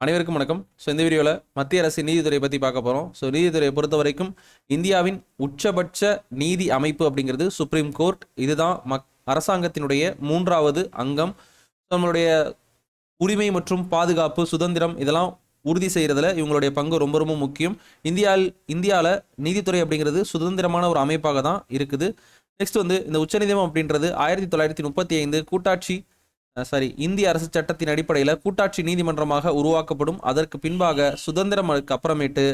அனைவருக்கும் வணக்கம். ஸோ இந்த வீடியோவில் மத்திய அரசு நீதித்துறையை பற்றி பார்க்க போகிறோம் ஸோ நீதித்துறையை பொறுத்த வரைக்கும் இந்தியாவின் உச்சபட்ச நீதி அமைப்பு அப்படிங்கிறது சுப்ரீம் கோர்ட் இதுதான் மக் அரசாங்கத்தினுடைய மூன்றாவது அங்கம். நம்மளுடைய உரிமை மற்றும் பாதுகாப்பு சுதந்திரம் இதெல்லாம் உறுதி செய்கிறதுல இவங்களுடைய பங்கு ரொம்ப ரொம்ப முக்கியம். இந்தியாவில் இந்தியாவில் நீதித்துறை அப்படிங்கிறது சுதந்திரமான ஒரு அமைப்பாக தான் இருக்குது. நெக்ஸ்ட் வந்து இந்த உச்சநீதிமன்றம் அப்படின்றது ஆயிரத்தி தொள்ளாயிரத்தி முப்பத்தி ஐந்து கூட்டாட்சி சாரி இந்திய அரசு சட்டத்தின் அடிப்படையில் கூட்டாட்சி நீதிமன்றமாக உருவாக்கப்படும். அதற்கு பின்பாக சுதந்திரம் அப்புறமேட்டு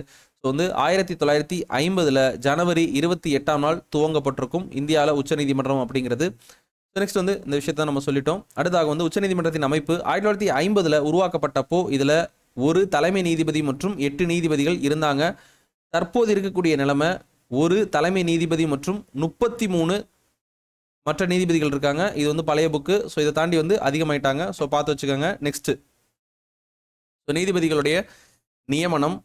வந்து ஆயிரத்தி தொள்ளாயிரத்தி ஐம்பதில் ஜனவரி இருபத்தி எட்டாம் நாள் துவங்கப்பட்டிருக்கும் இந்தியாவில் உச்சநீதிமன்றம் அப்படிங்கிறது. நெக்ஸ்ட் வந்து இந்த விஷயத்தை நம்ம சொல்லிட்டோம். அடுத்ததாக வந்து உச்சநீதிமன்றத்தின் அமைப்பு ஆயிரத்தி தொள்ளாயிரத்தி ஐம்பதில் உருவாக்கப்பட்டப்போ இதில் ஒரு தலைமை நீதிபதி மற்றும் எட்டு நீதிபதிகள் இருந்தாங்க. தற்போது இருக்கக்கூடிய நிலைமை ஒரு தலைமை நீதிபதி மற்றும் முப்பத்தி மூணு மற்ற நீதிபதிகள் இருக்காங்க. இது வந்து பழைய புக்கு ஸோ இதை தாண்டி வந்து அதிகமாயிட்டாங்க. ஸோ பார்த்து வச்சுக்கோங்க. நெக்ஸ்ட் ஸோ நீதிபதிகளுடைய நியமனம்.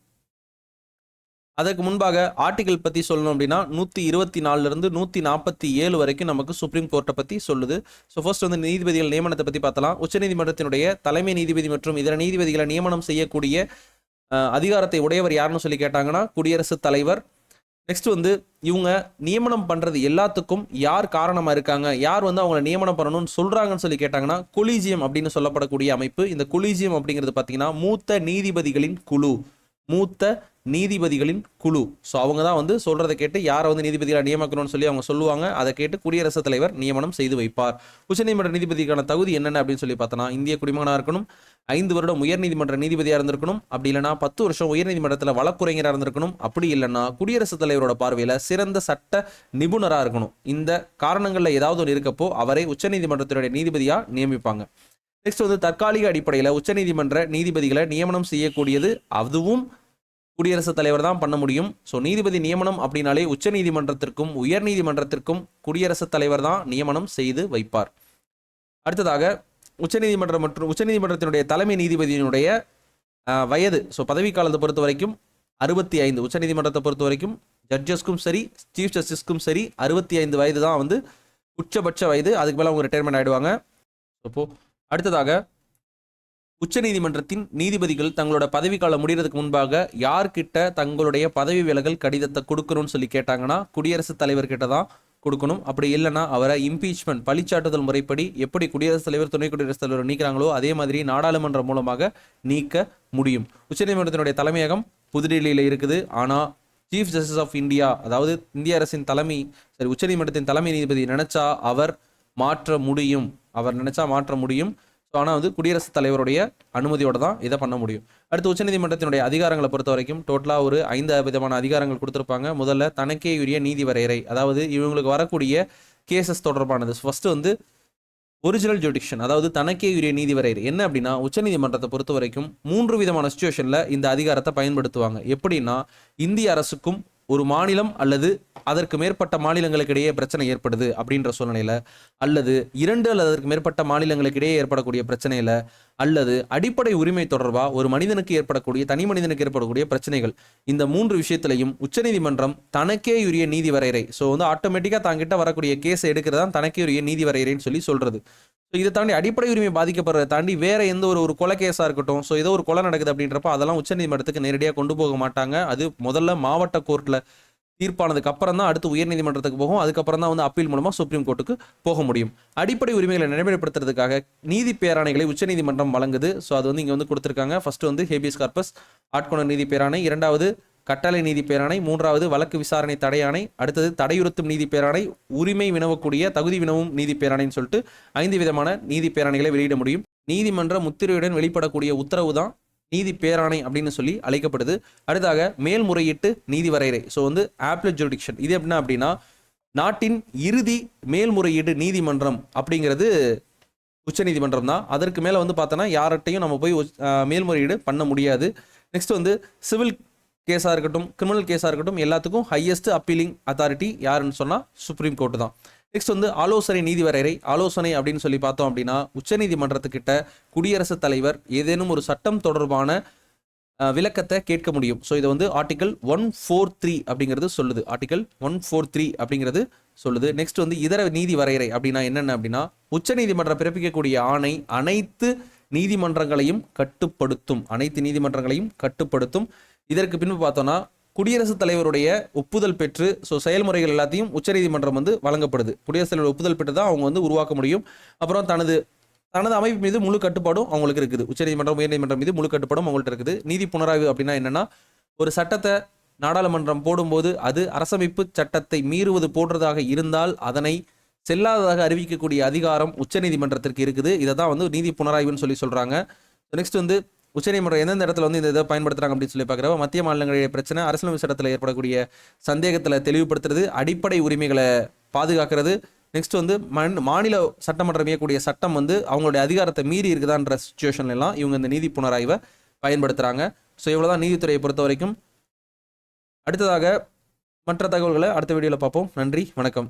அதற்கு முன்பாக ஆர்டிகல் பற்றி சொல்லணும் அப்படின்னா நூற்றி இருபத்தி நாலுலேருந்து நூற்றி நாற்பத்தி ஏழு வரைக்கும் நமக்கு சுப்ரீம் கோர்ட்டை பற்றி சொல்லுது. ஸோ ஃபர்ஸ்ட் வந்து நீதிபதிகள் நியமனத்தை பற்றி பார்த்தலாம். உச்சநீதிமன்றத்தினுடைய தலைமை நீதிபதி மற்றும் இதர நீதிபதிகளை நியமனம் செய்யக்கூடிய அதிகாரத்தை உடையவர் யாருன்னு சொல்லி கேட்டாங்கன்னா குடியரசுத் தலைவர் நெக்ஸ்ட் வந்து இவங்க நியமனம் பண்றது எல்லாத்துக்கும் யார் காரணமா இருக்காங்க? யார் வந்து அவங்கள நியமனம் பண்ணணும்னு சொல்றாங்கன்னு சொல்லி கேட்டாங்கன்னா கொலிஜியம் அப்படின்னு சொல்லப்படக்கூடிய அமைப்பு. இந்த கொலிஜியம் அப்படிங்கிறது பார்த்தீங்கன்னா மூத்த நீதிபதிகளின் குழு. மூத்த நீதிபதிகளின் குழு. ஸோ அவங்க தான் வந்து சொல்றதை கேட்டு யாரை வந்து நீதிபதிகளை நியமிக்கணும்னு சொல்லி அவங்க சொல்லுவாங்க. அதை கேட்டு குடியரசுத் தலைவர் நியமனம் செய்து வைப்பார். உச்சநீதிமன்ற நீதிபதிக்கான தகுதி என்னென்ன அப்படின்னு சொல்லி பார்த்தோன்னா இந்திய குடிமகனாக இருக்கணும் ஐந்து வருடம் உயர்நீதிமன்ற நீதிபதியாக இருந்திருக்கணும் அப்படி இல்லைன்னா பத்து வருஷம் உயர்நீதிமன்றத்தில் வழக்குரைஞராக இருந்திருக்கணும் அப்படி இல்லைன்னா குடியரசுத் தலைவரோட பார்வையில் சிறந்த சட்ட நிபுணராக இருக்கணும். இந்த காரணங்களில் ஏதாவது ஒன்று இருக்கப்போ அவரை உச்சநீதிமன்றத்தினுடைய நீதிபதியாக நியமிப்பாங்க. நெக்ஸ்ட் வந்து தற்காலிக அடிப்படையில் உச்சநீதிமன்ற நீதிபதிகளை நியமனம் செய்யக்கூடியது அதுவும் குடியரசுத் தலைவர் தான் பண்ண முடியும். ஸோ நீதிபதி நியமனம் அப்படின்னாலே உச்சநீதிமன்றத்திற்கும் உயர்நீதிமன்றத்திற்கும் குடியரசுத் தலைவர் தான் நியமனம் செய்து வைப்பார். அடுத்ததாக உச்சநீதிமன்றம் மற்றும் உச்சநீதிமன்றத்தினுடைய தலைமை நீதிபதியினுடைய வயது ஸோ பதவிக்காலத்தை பொறுத்த வரைக்கும் அறுபத்தி ஐந்து உச்சநீதிமன்றத்தை பொறுத்த வரைக்கும் ஜட்ஜஸ்க்கும் சரி சீஃப் ஜஸ்டிஸ்க்கும் சரி அறுபத்தி ஐந்து வயது தான் வந்து உச்சபட்ச வயது அதுக்கு மேலே அவங்க ரிட்டையர்மெண்ட் ஆயிடுவாங்க. அப்போது அடுத்ததாக உச்சநீதிமன்றத்தின் நீதிபதிகள் தங்களோட பதவிக்காலம் முடிகிறதுக்கு முன்பாக யார்கிட்ட தங்களுடைய பதவி விலகல் கடிதத்தை கொடுக்கணும்னு சொல்லி கேட்டாங்கன்னா குடியரசுத் தலைவர்கிட்ட தான் கொடுக்கணும். அப்படி இல்லைன்னா அவரை இம்பீச்மெண்ட் பழிச்சாட்டுதல் முறைப்படி எப்படி குடியரசுத் தலைவர் துணை குடியரசுத் தலைவர் நீக்கிறாங்களோ அதே மாதிரி நாடாளுமன்றம் மூலமாக நீக்க முடியும். உச்சநீதிமன்றத்தினுடைய தலைமையகம் புதுடில்லியில் இருக்குது. ஆனால் சீஃப் ஜஸ்டிஸ் ஆஃப் இந்தியா அதாவது இந்திய அரசின் தலைமை சரி உச்சநீதிமன்றத்தின் தலைமை நீதிபதி நினைச்சா அவர் மாற்ற முடியும். அவர் நினைச்சா மாற்ற முடியும். ஸோ ஆனால் வந்து குடியரசுத் தலைவருடைய அனுமதியோட தான் இதை பண்ண முடியும். அடுத்து உச்சநீதிமன்றத்தினுடைய அதிகாரங்களை பொறுத்த வரைக்கும் டோட்டலாக ஒரு ஐந்து விதமான அதிகாரங்கள் கொடுத்துருப்பாங்க. முதல்ல தனக்கே உரிய நீதி வரையறை அதாவது இவங்களுக்கு வரக்கூடிய கேசஸ் தொடர்பானது. ஃபர்ஸ்ட் வந்து ஒரிஜினல் ஜுடிக்ஷன் அதாவது தனக்கே உரிய நீதி வரையறை. என்ன அப்படின்னா உச்சநீதிமன்றத்தை பொறுத்த வரைக்கும் மூன்று விதமான சுச்சுவேஷனில் இந்த அதிகாரத்தை பயன்படுத்துவாங்க. எப்படின்னா இந்திய அரசுக்கும் ஒரு மாநிலம் அல்லது அதற்கு மேற்பட்ட மாநிலங்களுக்கு இடையே பிரச்சனை ஏற்படுது அப்படின்ற சூழ்நிலையில அல்லது இரண்டு அல்லது அதற்கு மேற்பட்ட மாநிலங்களுக்கு இடையே ஏற்படக்கூடிய பிரச்சனையில அல்லது அடிப்படை உரிமை தொடர்பாக ஒரு மனிதனுக்கு ஏற்படக்கூடிய தனி மனிதனுக்கு ஏற்படக்கூடிய பிரச்சனைகள் இந்த மூன்று விஷயத்திலையும் உச்சநீதிமன்றம் தனக்கே உரிய நீதி வரையறை ஸோ வந்து ஆட்டோமேட்டிக்காக தாங்கிட்ட வரக்கூடிய கேஸை எடுக்கிறது தான் தனக்கே உரிய நீதி வரையறைன்னு சொல்லி சொல்றது. ஸோ இதை தாண்டி அடிப்படை உரிமை பாதிக்கப்படுறதை தாண்டி வேற எந்த ஒரு ஒரு கொலை கேஸாக இருக்கட்டும் ஸோ ஏதோ ஒரு கொலை நடக்குது அப்படின்றப்ப அதெல்லாம் உச்சநீதிமன்றத்துக்கு நேரடியாக கொண்டு போக மாட்டாங்க. அது முதல்ல மாவட்ட கோர்ட்டில் தீர்ப்பானதுக்கு அப்புறம் தான் அடுத்து உயர்நீதிமன்றத்துக்கு போகும். அதுக்கப்புறம் தான் வந்து அப்பீல் மூலமாக சுப்ரீம் கோர்ட்டுக்கு போக முடியும். அடிப்படை உரிமைகளை நடைமுறைப்படுத்துறதுக்காக நீதி பேராணைகளை உச்சநீதிமன்றம் வழங்குது. ஸோ அது வந்து இங்கே வந்து கொடுத்துருக்காங்க. ஃபர்ஸ்ட் வந்து ஹேபியஸ் கார்பஸ் ஆட்கொணர் நீதி பேராணை. இரண்டாவது கட்டளை நீதி பேராணை. மூன்றாவது வழக்கு விசாரணை தடையாணை அடுத்தது தடையுறுத்தும் நீதி பேராணை. உரிமை வினவக்கூடிய தகுதி வினவும் நீதி பேராணைன்னு சொல்லிட்டு ஐந்து விதமான நீதி பேராணைகளை வெளியிட முடியும். நீதிமன்ற முத்திரையுடன் வெளிப்படக்கூடிய உத்தரவு தான் நீதி பேராணை அப்படின்னு சொல்லி அழைக்கப்படுது. அடுத்தாக மேல்முறையீட்டு நீதி வரையறை. ஸோ வந்து ஆப்லெட் ஜூடிக்ஷன் இது எப்படின்னா அப்படின்னா நாட்டின் இறுதி மேல்முறையீடு நீதிமன்றம் அப்படிங்கிறது உச்சநீதிமன்றம் தான். அதற்கு மேலே வந்து பார்த்தோன்னா யார்கிட்டையும் நம்ம போய் மேல்முறையீடு பண்ண முடியாது. நெக்ஸ்ட் வந்து சிவில் கேஸாக இருக்கட்டும் கிரிமினல் கேஸாக இருக்கட்டும் எல்லாத்துக்கும் ஹையஸ்ட் அப்பீலிங் அத்தாரிட்டி யாருன்னு சொன்னால் சுப்ரீம் கோர்ட்டு தான். நெக்ஸ்ட் வந்து ஆலோசனை நீதி வரையறை ஆலோசனை அப்படின்னு சொல்லி பார்த்தோம் அப்படின்னா உச்சநீதிமன்றத்துக்கிட்ட குடியரசுத் தலைவர் ஏதேனும் ஒரு சட்டம் தொடர்பான விளக்கத்தை கேட்க முடியும். ஸோ இதை வந்து ஆர்டிகல் ஒன் ஃபோர் த்ரீ அப்படிங்கிறது சொல்லுது. ஆர்டிகல் ஒன் ஃபோர் த்ரீ அப்படிங்கிறது சொல்லுது. நெக்ஸ்ட் வந்து இதர நீதி வரையறை அப்படின்னா என்னென்ன அப்படின்னா உச்சநீதிமன்றம் பிறப்பிக்கக்கூடிய ஆணை அனைத்து நீதிமன்றங்களையும் கட்டுப்படுத்தும். அனைத்து நீதிமன்றங்களையும் கட்டுப்படுத்தும். இதற்கு பின்பு பார்த்தோம்னா குடியரசுத் தலைவருடைய ஒப்புதல் பெற்று ஸோ செயல்முறைகள் எல்லாத்தையும் உச்சநீதிமன்றம் வந்து வழங்கப்படுது. குடியரசுத் தலைவர் ஒப்புதல் பெற்று தான் அவங்க வந்து உருவாக்க முடியும். அப்புறம் தனது தனது அமைப்பு மீது முழு கட்டுப்பாடும் அவங்களுக்கு இருக்குது. உச்சநீதிமன்றம் உயர்நீதிமன்றம் மீது முழு கட்டுப்பாடும் அவங்கள்ட்ட இருக்குது. நீதி புனராய்வு அப்படின்னா என்னன்னா ஒரு சட்டத்தை நாடாளுமன்றம் போடும்போது அது அரசமைப்பு சட்டத்தை மீறுவது போன்றதாக இருந்தால் அதனை செல்லாததாக அறிவிக்கக்கூடிய அதிகாரம் உச்சநீதிமன்றத்திற்கு இருக்குது. இதை தான் வந்து நீதி புனராய்வுன்னு சொல்லி சொல்கிறாங்க நெக்ஸ்ட் வந்து உச்சநீதிமன்றம் எந்தெந்த இடத்துல வந்து இந்த இதை பயன்படுத்துறாங்க அப்படின்னு சொல்லி பார்க்குறப்ப மத்திய மாநிலங்களுடைய பிரச்சனை அரசியலமைப்பு சட்டத்தில் ஏற்படக்கூடிய சந்தேகத்தில் தெளிவுபடுத்துறது அடிப்படை உரிமைகளை பாதுகாக்கிறது. நெக்ஸ்ட் வந்து மண் மாநில சட்டமன்றம் இயக்கக்கூடிய சட்டம் வந்து அவங்களுடைய அதிகாரத்தை மீறி இருக்குதான்ற சுச்சுவேஷன்லாம் இவங்க இந்த நீதி புனராய்வை பயன்படுத்துகிறாங்க ஸோ இவ்வளவுதான் நீதித்துறையை பொறுத்த வரைக்கும். அடுத்ததாக மற்ற தகவல்களை அடுத்த வீடியோவில் பார்ப்போம். நன்றி வணக்கம்.